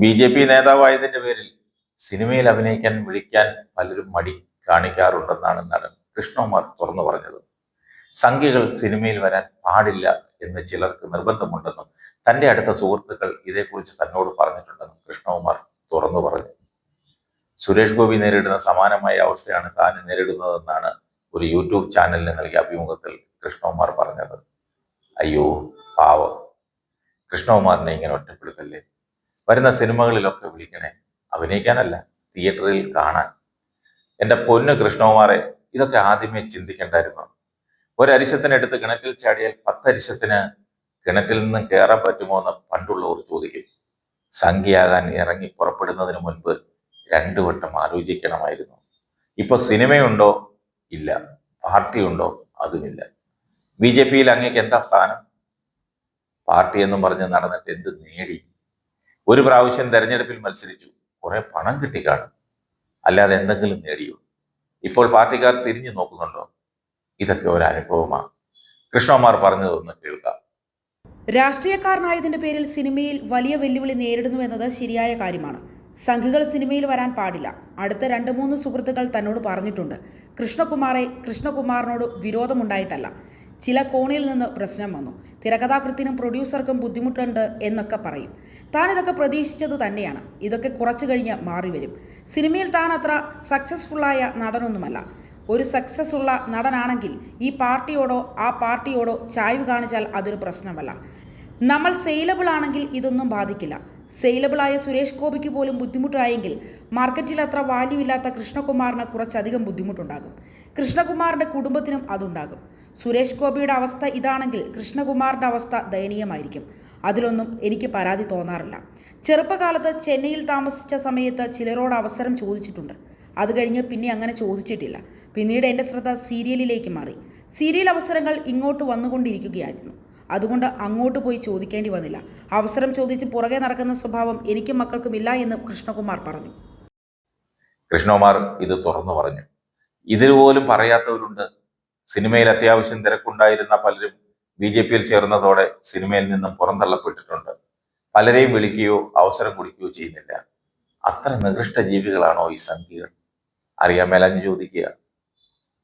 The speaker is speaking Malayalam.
ബി ജെ പി നേതാവായതിന്റെ പേരിൽ സിനിമയിൽ അഭിനയിക്കാൻ വിളിക്കാൻ പലരും മടി കാണിക്കാറുണ്ടെന്നാണ് നടൻ കൃഷ്ണകുമാർ തുറന്നു പറഞ്ഞത്. സംഖ്യകൾ സിനിമയിൽ വരാൻ പാടില്ല എന്ന് ചിലർക്ക് നിർബന്ധമുണ്ടെന്നും തന്റെ അടുത്ത സുഹൃത്തുക്കൾ ഇതേക്കുറിച്ച് തന്നോട് പറഞ്ഞിട്ടുണ്ടെന്നും കൃഷ്ണകുമാർ തുറന്നു പറഞ്ഞു. സുരേഷ് ഗോപി നേരിടുന്ന സമാനമായ അവസ്ഥയാണ് താൻ നേരിടുന്നതെന്നാണ് ഒരു യൂട്യൂബ് ചാനലിന് നൽകിയ അഭിമുഖത്തിൽ കൃഷ്ണകുമാർ പറഞ്ഞത്. അയ്യോ പാവം. കൃഷ്ണകുമാറിനെ ഇങ്ങനെ ഒറ്റപ്പെടുത്തല്ലേ? വരുന്ന സിനിമകളിലൊക്കെ വിളിക്കണേ. അഭിനയിക്കാനല്ല തിയേറ്ററിൽ കാണാൻ. എന്റെ പൊന്ന് കൃഷ്ണകുമാറെ ഇതൊക്കെ ആദ്യമേ ചിന്തിക്കണ്ടായിരുന്നു. ഒരരിശത്തിനെടുത്ത് കിണറ്റിൽ ചാടിയാൽ പത്തരിശത്തിന് കിണറ്റിൽ നിന്ന് കയറാൻ പറ്റുമോ എന്ന് പണ്ടുള്ളവർ ചോദിക്കും. സംഖ്യയാകാൻ ഇറങ്ങി പുറപ്പെടുന്നതിന് മുൻപ് രണ്ടു വട്ടം ആലോചിക്കണമായിരുന്നു. ഇപ്പൊ സിനിമയുണ്ടോ? ഇല്ല. പാർട്ടിയുണ്ടോ? അതുമില്ല. ബി ജെ പിയിൽ അങ്ങേക്ക് എന്താ സ്ഥാനം? പാർട്ടി എന്നും പറഞ്ഞ് നടന്നിട്ട് എന്ത് നേടി? ഒരു പ്രാവശ്യം തെരഞ്ഞെടുപ്പിൽ മത്സരിച്ചു. കുറെ പണം കിട്ടി കാണും. അല്ലാതെ എന്തെങ്കിലും നേടിയോ? ഇപ്പോൾ പാർട്ടിക്കാർ തിരിഞ്ഞു നോക്കുന്നുണ്ടോ? ഇതൊക്കെ ഒരു അനുഭവമാണ്. കൃഷ്ണകുമാർ പറഞ്ഞതൊന്ന് കേൾക്കാം. രാഷ്ട്രീയക്കാരനായതിന്റെ പേരിൽ സിനിമയിൽ വലിയ വെല്ലുവിളി നേരിടുന്നു എന്നത് ശരിയായ കാര്യമാണ്. സംഘികൾ സിനിമയിൽ വരാൻ പാടില്ല. അടുത്ത രണ്ട് മൂന്ന് സുഹൃത്തുക്കൾ തന്നോട് പറഞ്ഞിട്ടുണ്ട്. കൃഷ്ണകുമാറെ കൃഷ്ണകുമാറിനോട് വിരോധമുണ്ടായിട്ടല്ല. ചില കോണിൽ നിന്ന് പ്രശ്നം വന്നു. തിരക്കഥാകൃത്തിനും പ്രൊഡ്യൂസർക്കും ബുദ്ധിമുട്ടുണ്ട് എന്നൊക്കെ പറയും. താൻ ഇതൊക്കെ പ്രതീക്ഷിച്ചത് തന്നെയാണ്. ഇതൊക്കെ കുറച്ചു കഴിഞ്ഞ് മാറി വരും. സിനിമയിൽ താൻ അത്ര സക്സസ്ഫുള്ളായ നടനൊന്നുമല്ല. ഒരു സക്സസ് ഉള്ള നടനാണെങ്കിൽ ഈ പാർട്ടിയോടോ ആ പാർട്ടിയോടോ ചായ്വ് കാണിച്ചാൽ അതൊരു പ്രശ്നമല്ല. നമ്മൾ സെയിലബിൾ ആണെങ്കിൽ ഇതൊന്നും ബാധിക്കില്ല. സെയിലബിളായ സുരേഷ് ഗോപിക്ക് പോലും ബുദ്ധിമുട്ടായെങ്കിൽ മാർക്കറ്റിൽ അത്ര വാല്യൂ ഇല്ലാത്ത കൃഷ്ണകുമാറിന് കുറച്ചധികം ബുദ്ധിമുട്ടുണ്ടാകും. കൃഷ്ണകുമാറിന്റെ കുടുംബത്തിനും അതുണ്ടാകും. സുരേഷ് ഗോപിയുടെ അവസ്ഥ ഇതാണെങ്കിൽ കൃഷ്ണകുമാറിന്റെ അവസ്ഥ ദയനീയമായിരിക്കും. അതിലൊന്നും എനിക്ക് പരാതി തോന്നാറില്ല. ചെറുപ്പകാലത്ത് ചെന്നൈയിൽ താമസിച്ച സമയത്ത് ചിലരോട് അവസരം ചോദിച്ചിട്ടുണ്ട്. അത് കഴിഞ്ഞ് പിന്നെ അങ്ങനെ ചോദിച്ചിട്ടില്ല. പിന്നീട് എന്റെ ശ്രദ്ധ സീരിയലിലേക്ക് മാറി. സീരിയൽ അവസരങ്ങൾ ഇങ്ങോട്ട് വന്നുകൊണ്ടിരിക്കുകയായിരുന്നു. അതുകൊണ്ട് അങ്ങോട്ട് പോയി ചോദിക്കേണ്ടി വന്നില്ല. അവസരം ചോദിച്ച് പുറകെ നടക്കുന്ന സ്വഭാവം എനിക്കും മക്കൾക്കും ഇല്ല എന്ന് കൃഷ്ണകുമാർ പറഞ്ഞു. കൃഷ്ണകുമാർ ഇത് തുറന്നു പറഞ്ഞു. ഇതിനുപോലും പറയാത്തവരുണ്ട്. സിനിമയിൽ അത്യാവശ്യം തിരക്കുണ്ടായിരുന്ന പലരും ബി ജെ പിയിൽ ചേർന്നതോടെ സിനിമയിൽ നിന്നും പുറന്തള്ളപ്പെട്ടിട്ടുണ്ട്. പലരെയും വിളിക്കുകയോ അവസരം കൊടുക്കുകയോ ചെയ്യുന്നില്ല. അത്ര നികൃഷ്ട ജീവികളാണോ ഈ സംഖ്യകൾ അറിയാൻ ചോദിക്കുക.